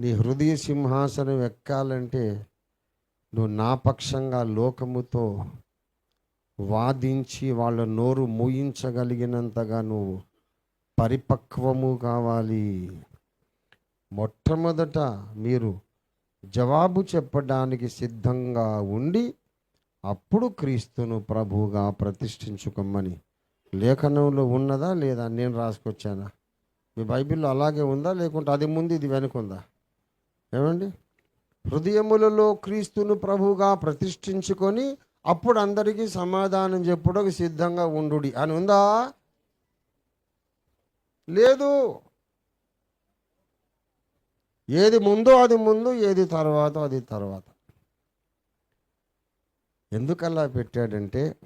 నీ హృదయ సింహాసనం ఎక్కాలంటే నువ్వు నా పక్షంగా లోకముతో వాదించి వాళ్ళ నోరు మూయించగలిగినంతగా నువ్వు పరిపక్వము కావాలి. మొట్టమొదట మీరు జవాబు చెప్పడానికి సిద్ధంగా ఉండి అప్పుడు క్రీస్తును ప్రభువుగా ప్రతిష్ఠించుకోమని. లేఖనంలో ఉన్నదా లేదా నేను రాసుకొచ్చానా? మీ బైబిల్లో అలాగే ఉందా? లేకుంటే అది ముందు ఇది వెనుకుందా? ఏమండి? హృదయములలో క్రీస్తును ప్రభుగా ప్రతిష్ఠించుకొని అప్పుడు అందరికీ సమాధానం చెప్పుటకు సిద్ధంగా ఉండుడి. అని ఉందా? లేదు. ఏది ముందో అది ముందు ఏది తర్వాత అది తర్వాత. ఎందుకలా పెట్టాడంటే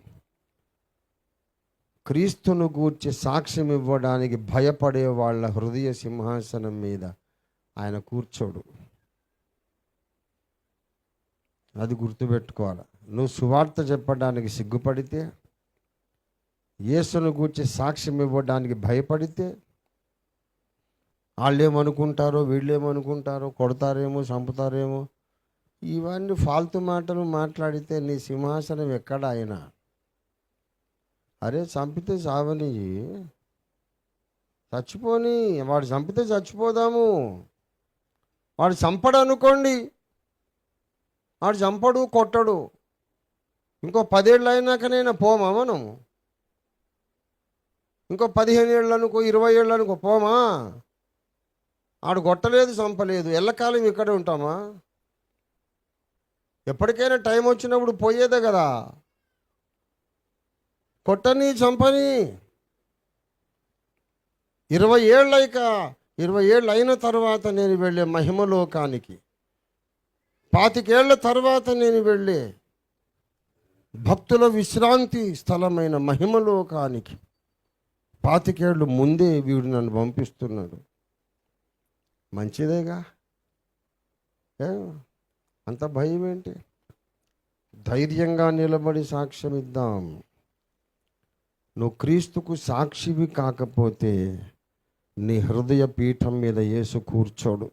క్రీస్తును గూర్చి సాక్ష్యం ఇవ్వడానికి భయపడే వాళ్ళ హృదయ సింహాసనం మీద ఆయన కూర్చోడు. అది గుర్తుపెట్టుకోవాలి. నువ్వు సువార్త చెప్పడానికి సిగ్గుపడితే యేసును గూర్చి సాక్ష్యం ఇవ్వడానికి భయపడితే వాళ్ళు ఏమనుకుంటారో వీళ్ళు ఏమనుకుంటారో కొడతారేమో చంపుతారేమో ఇవన్నీ ఫాల్తు మాటలు మాట్లాడితే నీ సింహాసనం ఎక్కడ అయినా? అరే చంపితే చావని. చచ్చిపోని. వాడు చంపితే చచ్చిపోదాము. వాడు చంపడనుకోండి. ఆడు చంపడు కొట్టడు. ఇంకో పదేళ్ళు అయినాకనైనా పోమా మనం ఇంకో పదిహేను ఏళ్ళనుకో ఇరవై ఏళ్ళనుకో పోమా? ఆడు కొట్టలేదు చంపలేదు. ఎల్లకాలం ఇక్కడే ఉంటామా? ఎప్పటికైనా టైం వచ్చినప్పుడు పోయేదే కదా. కొట్టని చంపని. ఇరవై ఏళ్ళైక ఇరవై ఏళ్ళు అయిన తర్వాత నేను వెళ్ళే మహిమలోకానికి పాతికేళ్ళ తర్వాత నేను వెళ్ళే భక్తుల విశ్రాంతి స్థలమైన మహిమలోకానికి పాతికేళ్ళు ముందే వీడు నన్ను పంపిస్తున్నాడు. మంచిదేగా? ఏ? అంత భయం ఏంటి? ధైర్యంగా నిలబడి సాక్ష్యం ఇద్దాం. నువ్వు క్రీస్తుకు సాక్షివి కాకపోతే నీ హృదయ పీఠం మీద యేసు కూర్చోడు.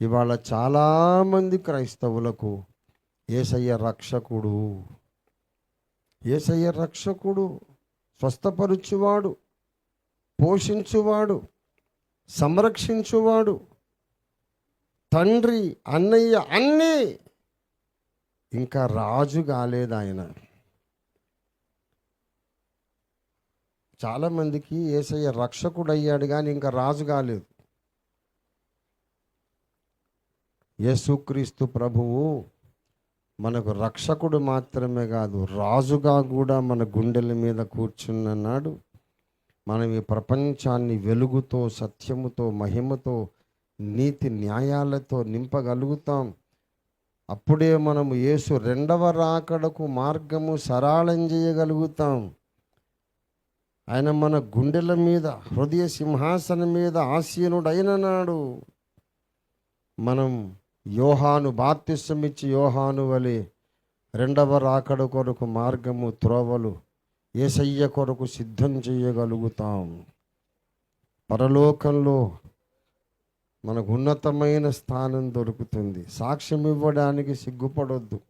ఇవాళ చాలామంది క్రైస్తవులకు ఏసయ్య రక్షకుడు. ఏసయ్య రక్షకుడు స్వస్థపరుచువాడు పోషించువాడు సంరక్షించువాడు తండ్రి అన్నయ్య అన్నీ ఇంకా రాజు కాలేదు ఆయన. చాలామందికి ఏసయ్య రక్షకుడు అయ్యాడు కానీ ఇంకా రాజు కాలేదు. యేసుక్రీస్తు ప్రభువు మనకు రక్షకుడు మాత్రమే కాదు రాజుగా కూడా మన గుండెల మీద కూర్చున్ననాడు. మనం ఈ ప్రపంచాన్ని వెలుగుతో సత్యముతో మహిమతో నీతి న్యాయాలతో నింపగలుగుతాం. అప్పుడే మనము యేసు రెండవ రాకడకు మార్గము సరళం చేయగలుగుతాం. ఆయన మన గుండెల మీద హృదయ సింహాసనం మీద ఆసీనుడైన నాడు మనం యోహాను బాప్తిసమిచ్చి యోహాను వలె రెండవ రాకడ కొరకు మార్గము త్రోవలు ఏసయ్య కొరకు సిద్ధం చేయగలుగుతాం. పరలోకంలో మనకు ఉన్నతమైన స్థానం దొరుకుతుంది. సాక్ష్యం ఇవ్వడానికి సిగ్గుపడొద్దు.